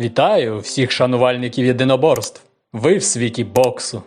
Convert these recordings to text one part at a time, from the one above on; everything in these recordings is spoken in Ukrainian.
Вітаю всіх шанувальників єдиноборств. Ви в світі боксу.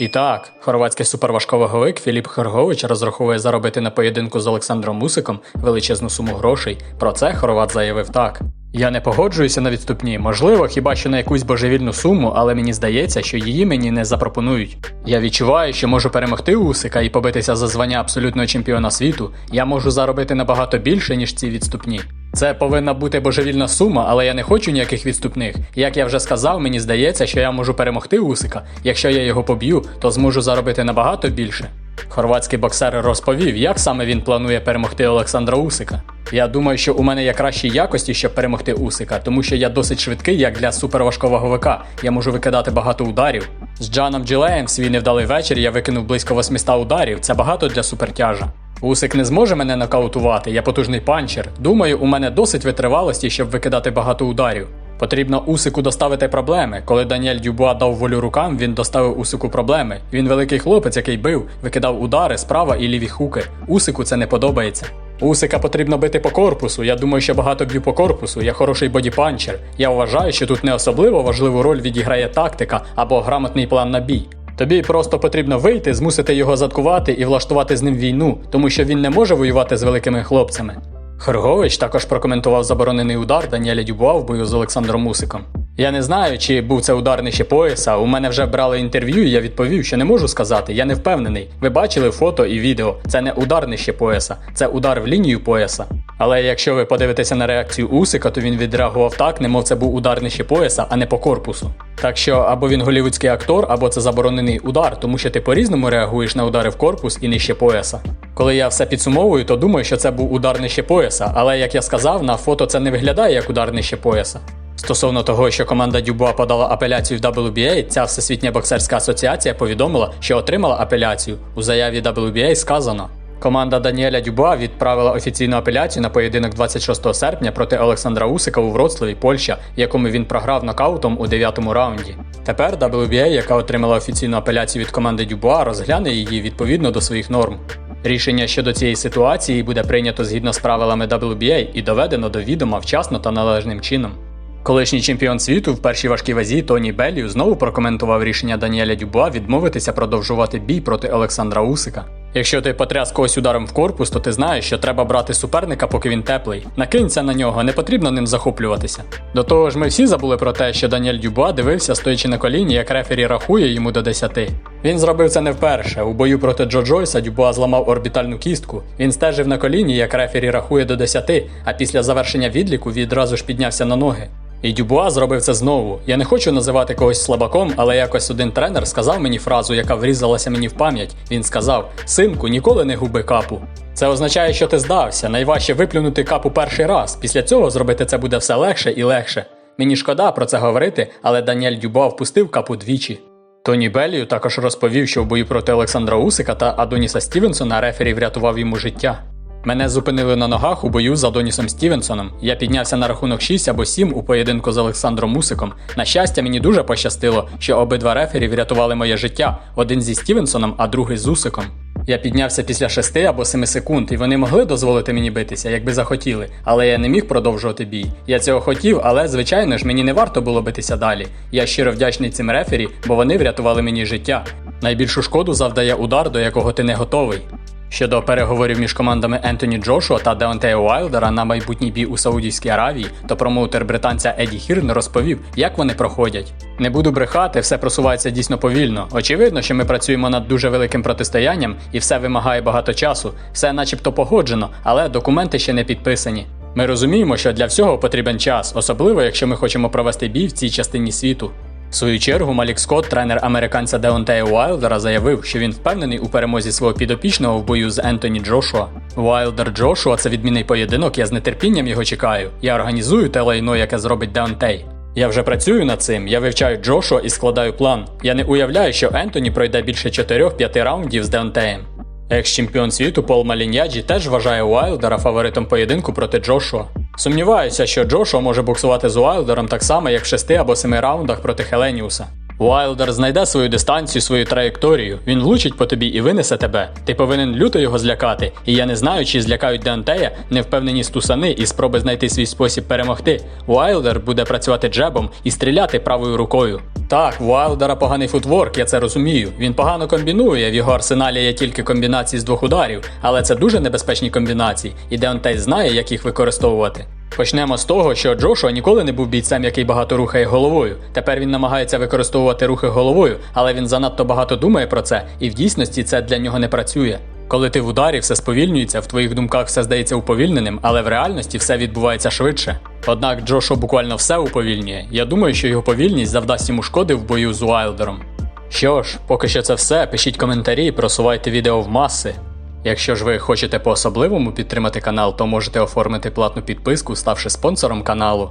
І так, хорватський суперважковаговик Філіп Хергович розраховує заробити на поєдинку з Олександром Мусиком величезну суму грошей. Про це хорват заявив так. Я не погоджуюся на відступні, можливо, хіба що на якусь божевільну суму, але мені здається, що її мені не запропонують. Я відчуваю, що можу перемогти Усика і побитися за звання абсолютного чемпіона світу. Я можу заробити набагато більше, ніж ці відступні. Це повинна бути божевільна сума, але я не хочу ніяких відступних. Як я вже сказав, мені здається, що я можу перемогти Усика. Якщо я його поб'ю, то зможу заробити набагато більше. Хорватський боксер розповів, як саме він планує перемогти Олександра Усика. Я думаю, що у мене є кращі якості, щоб перемогти Усика, тому що я досить швидкий, як для суперважковаговика. Я можу викидати багато ударів. З Джаном Джилеєм свій невдалий вечір я викинув близько 800 ударів. Це багато для супертяжа. Усик не зможе мене нокаутувати, я потужний панчер. Думаю, у мене досить витривалості, щоб викидати багато ударів. Потрібно Усику доставити проблеми. Коли Даніель Дюбуа дав волю рукам, він доставив Усику проблеми. Він великий хлопець, який бив, викидав удари справа і ліві хуки. Усику це не подобається. Усика потрібно бити по корпусу. Я думаю, що багато б'ю по корпусу. Я хороший бодіпанчер. Я вважаю, що тут не особливо важливу роль відіграє тактика або грамотний план на бій. Тобі просто потрібно вийти, змусити його заткувати і влаштувати з ним війну, тому що він не може воювати з великими хлопцями. Хергович також прокоментував заборонений удар Даніеля Дюбуа в бою з Олександром Мусиком. Я не знаю, чи був це удар нижче пояса. У мене вже брали інтерв'ю, і я відповів, що не можу сказати. Я не впевнений. Ви бачили фото і відео. Це не удар нижче пояса, це удар в лінію пояса. Але якщо ви подивитеся на реакцію Усика, то він відреагував так, немов це був удар нижче пояса, а не по корпусу. Так що або він голівудський актор, або це заборонений удар, тому що ти по-різному реагуєш на удари в корпус і нижче пояса. Коли я все підсумовую, то думаю, що це був удар нижче пояса, але як я сказав, на фото це не виглядає як удар нижче пояса. Стосовно того, що команда Дюбуа подала апеляцію в WBA, ця всесвітня боксерська асоціація повідомила, що отримала апеляцію. У заяві WBA сказано. Команда Даніеля Дюбуа відправила офіційну апеляцію на поєдинок 26 серпня проти Олександра Усика у Вроцлаві, Польща, якому він програв нокаутом у 9-му раунді. Тепер WBA, яка отримала офіційну апеляцію від команди Дюбуа, розгляне її відповідно до своїх норм. Рішення щодо цієї ситуації буде прийнято згідно з правилами WBA і доведено до відома вчасно та належним чином. Колишній чемпіон світу в першій важкій вазі Тоні Беллію знову прокоментував рішення Даніеля Дюбуа відмовитися продовжувати бій проти Олександра Усика. Якщо ти потряс когось ударом в корпус, то ти знаєш, що треба брати суперника, поки він теплий. Накинься на нього, не потрібно ним захоплюватися. До того ж, ми всі забули про те, що Даніель Дюбуа дивився, стоячи на коліні, як рефері рахує йому до 10. Він зробив це не вперше. У бою проти Джо Джойса Дюбуа зламав орбітальну кістку. Він стежив на коліні, як рефері рахує до 10, а після завершення відліку відразу ж піднявся на ноги. І Дюбуа зробив це знову. Я не хочу називати когось слабаком, але якось один тренер сказав мені фразу, яка врізалася мені в пам'ять. Він сказав: Синку, ніколи не губи капу. Це означає, що ти здався. Найважче виплюнути капу перший раз. Після цього зробити це буде все легше і легше. Мені шкода про це говорити, але Даніель Дюбуа впустив капу двічі. Тоні Беллію також розповів, що в бою проти Олександра Усика та Адоніса Стівенсона рефері врятував йому життя. Мене зупинили на ногах у бою з Адонісом Стівенсоном. Я піднявся на рахунок 6 або 7 у поєдинку з Олександром Мусиком. На щастя, мені дуже пощастило, що обидва рефері врятували моє життя: один зі Стівенсоном, а другий з Усиком. Я піднявся після 6 або 7 секунд, і вони могли дозволити мені битися, якби захотіли, але я не міг продовжувати бій. Я цього хотів, але звичайно ж мені не варто було битися далі. Я щиро вдячний цим рефері, бо вони врятували мені життя. Найбільшу шкоду завдає удар, до якого ти не готовий. Щодо переговорів між командами Ентоні Джошуа та Деонтея Уайлдера на майбутній бій у Саудівській Аравії, то промоутер британця Еді Хірн розповів, як вони проходять. Не буду брехати, все просувається дійсно повільно. Очевидно, що ми працюємо над дуже великим протистоянням і все вимагає багато часу. Все начебто погоджено, але документи ще не підписані. Ми розуміємо, що для всього потрібен час, особливо якщо ми хочемо провести бій в цій частині світу. В свою чергу Малік Скотт, тренер американця Деонтея Уайлдера, заявив, що він впевнений у перемозі свого підопічного в бою з Ентоні Джошуа. Уайлдер Джошуа це відмінний поєдинок, я з нетерпінням його чекаю. Я організую те лайно, яке зробить Деонтей. Я вже працюю над цим, я вивчаю Джошуа і складаю план. Я не уявляю, що Ентоні пройде більше 4-5 раундів з Деонтеєм. Екс-чемпіон світу Пол Маліньяджі теж вважає Уайлдера фаворитом поєдинку проти Джошуа. Сумніваюся, що Джошуа може боксувати з Уайлдером так само, як в 6 або 7 раундах проти Хеленіуса. Уайлдер знайде свою дистанцію, свою траєкторію, він влучить по тобі і винесе тебе. Ти повинен люто його злякати, і я не знаю, чи злякають Деонтея невпевнені стусани і спроби знайти свій спосіб перемогти. Уайлдер буде працювати джебом і стріляти правою рукою. Так, в Уайлдера поганий футворк, я це розумію. Він погано комбінує. В його арсеналі є тільки комбінації з двох ударів, але це дуже небезпечні комбінації, і Деонтей знає, як їх використовувати. Почнемо з того, що Джошуа ніколи не був бійцем, який багато рухає головою. Тепер він намагається використовувати рухи головою, але він занадто багато думає про це, і в дійсності це для нього не працює. Коли ти в ударі, все сповільнюється, в твоїх думках все здається уповільненим, але в реальності все відбувається швидше. Однак Джошуа буквально все уповільнює. Я думаю, що його повільність завдасть йому шкоди в бою з Уайлдером. Що ж, поки що це все. Пишіть коментарі, просувайте відео в маси. Якщо ж ви хочете по-особливому підтримати канал, то можете оформити платну підписку, ставши спонсором каналу.